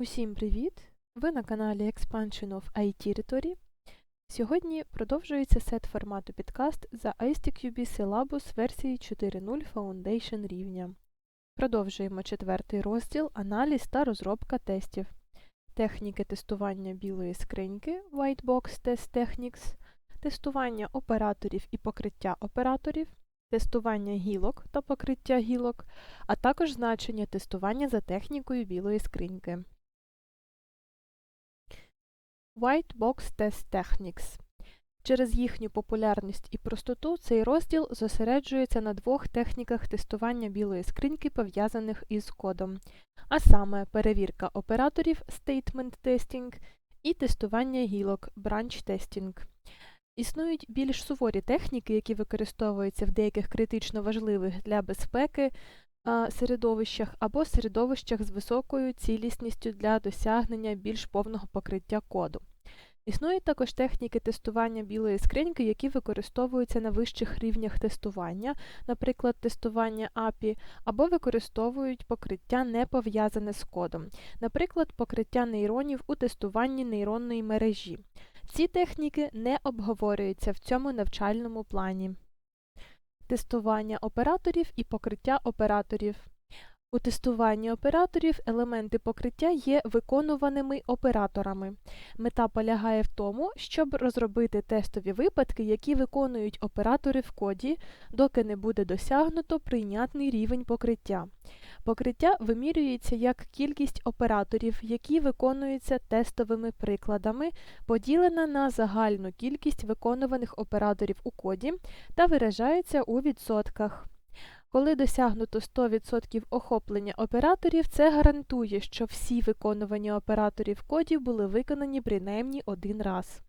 Усім привіт! Ви на каналі Expansion of IT Territory. Сьогодні продовжується сет формату підкаст за ISTQB Syllabus версії 4.0 Foundation рівня. Продовжуємо четвертий розділ Аналіз та розробка тестів. Техніки тестування білої скриньки White Box Test Techniques, тестування операторів і покриття операторів, тестування гілок та покриття гілок, а також значення тестування за технікою білої скриньки. White Box Test Techniques. Через їхню популярність і простоту цей розділ зосереджується на двох техніках тестування білої скриньки, пов'язаних із кодом, а саме перевірка операторів Statement Testing і тестування гілок Branch Testing. Існують більш суворі техніки, які використовуються в деяких критично важливих для безпеки середовищах або середовищах з високою цілісністю для досягнення більш повного покриття коду. Існують також техніки тестування білої скриньки, які використовуються на вищих рівнях тестування, наприклад, тестування API, або використовують покриття не пов'язане з кодом, наприклад, покриття нейронів у тестуванні нейронної мережі. Ці техніки не обговорюються в цьому навчальному плані. Тестування операторів і покриття операторів. У тестуванні операторів елементи покриття є виконуваними операторами. Мета полягає в тому, щоб розробити тестові випадки, які виконують оператори в коді, доки не буде досягнуто прийнятний рівень покриття. Покриття вимірюється як кількість операторів, які виконуються тестовими прикладами, поділена на загальну кількість виконуваних операторів у коді та виражається у відсотках. Коли досягнуто 100% охоплення операторів, це гарантує, що всі виконувані операторів кодів були виконані принаймні один раз.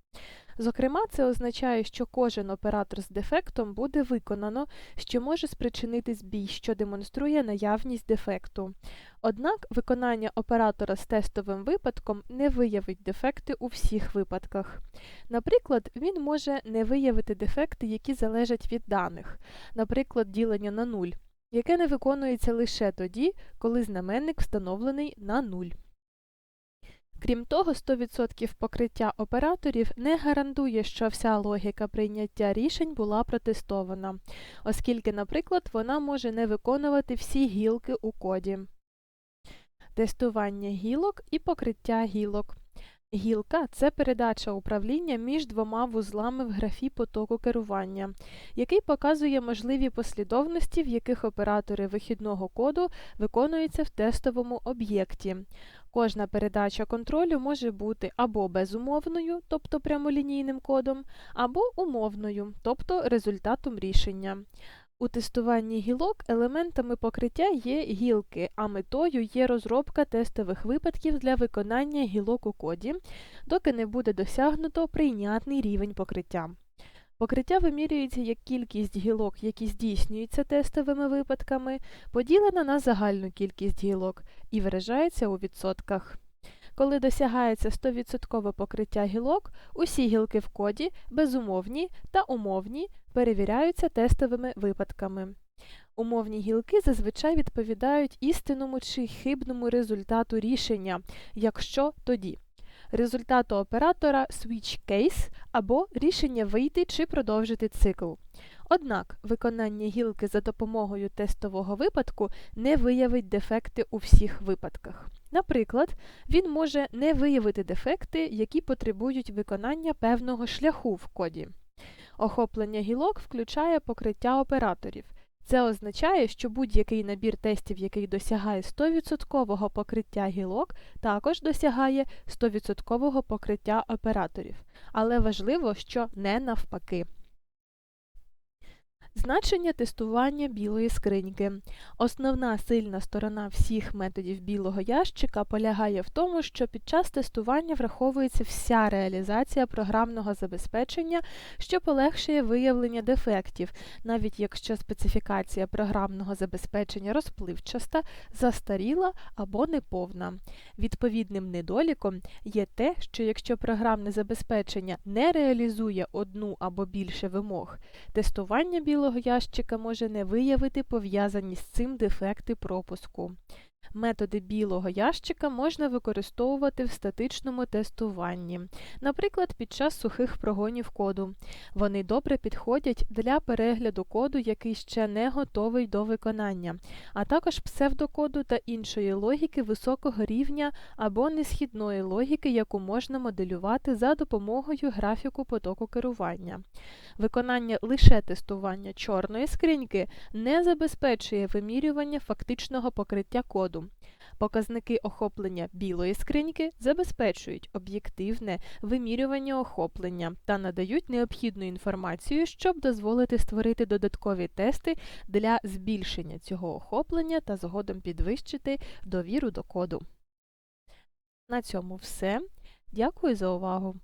Зокрема, це означає, що кожен оператор з дефектом буде виконано, що може спричинити збій, що демонструє наявність дефекту. Однак виконання оператора з тестовим випадком не виявить дефекти у всіх випадках. Наприклад, він може не виявити дефекти, які залежать від даних, наприклад, ділення на нуль, яке не виконується лише тоді, коли знаменник встановлений на нуль. Крім того, 100% покриття операторів не гарантує, що вся логіка прийняття рішень була протестована, оскільки, наприклад, вона може не виконувати всі гілки у коді. Тестування гілок і покриття гілок. Гілка це передача управління між двома вузлами в графі потоку керування, який показує можливі послідовності, в яких оператори вихідного коду виконуються в тестовому об'єкті. Кожна передача контролю може бути або безумовною, тобто прямолінійним кодом, або умовною, тобто результатом рішення. У тестуванні гілок елементами покриття є гілки, а метою є розробка тестових випадків для виконання гілок у коді, доки не буде досягнуто прийнятний рівень покриття. Покриття вимірюється як кількість гілок, які здійснюються тестовими випадками, поділена на загальну кількість гілок і виражається у відсотках. Коли досягається 100% покриття гілок, усі гілки в коді, безумовні та умовні, перевіряються тестовими випадками. Умовні гілки зазвичай відповідають істинному чи хибному результату рішення, якщо тоді результату оператора switch case або рішення вийти чи продовжити цикл. Однак виконання гілки за допомогою тестового випадку не виявить дефекти у всіх випадках. Наприклад, він може не виявити дефекти, які потребують виконання певного шляху в коді. Охоплення гілок включає покриття операторів. Це означає, що будь-який набір тестів, який досягає 100% покриття гілок, також досягає 100% покриття операторів. Але важливо, що не навпаки. Значення тестування білої скриньки. Основна сильна сторона всіх методів білого ящика полягає в тому, що під час тестування враховується вся реалізація програмного забезпечення, що полегшує виявлення дефектів, навіть якщо специфікація програмного забезпечення розпливчаста, застаріла або неповна. Відповідним недоліком є те, що якщо програмне забезпечення не реалізує одну або більше вимог, тестування білого ящика може не виявити пов'язані з цим дефекти пропуску. Методи білого ящика можна використовувати в статичному тестуванні, наприклад, під час сухих прогонів коду. Вони добре підходять для перегляду коду, який ще не готовий до виконання, а також псевдокоду та іншої логіки високого рівня або несхідної логіки, яку можна моделювати за допомогою графіку потоку керування. Виконання лише тестування чорної скриньки не забезпечує вимірювання фактичного покриття коду. Показники охоплення білої скриньки забезпечують об'єктивне вимірювання охоплення та надають необхідну інформацію, щоб дозволити створити додаткові тести для збільшення цього охоплення та згодом підвищити довіру до коду. На цьому все. Дякую за увагу!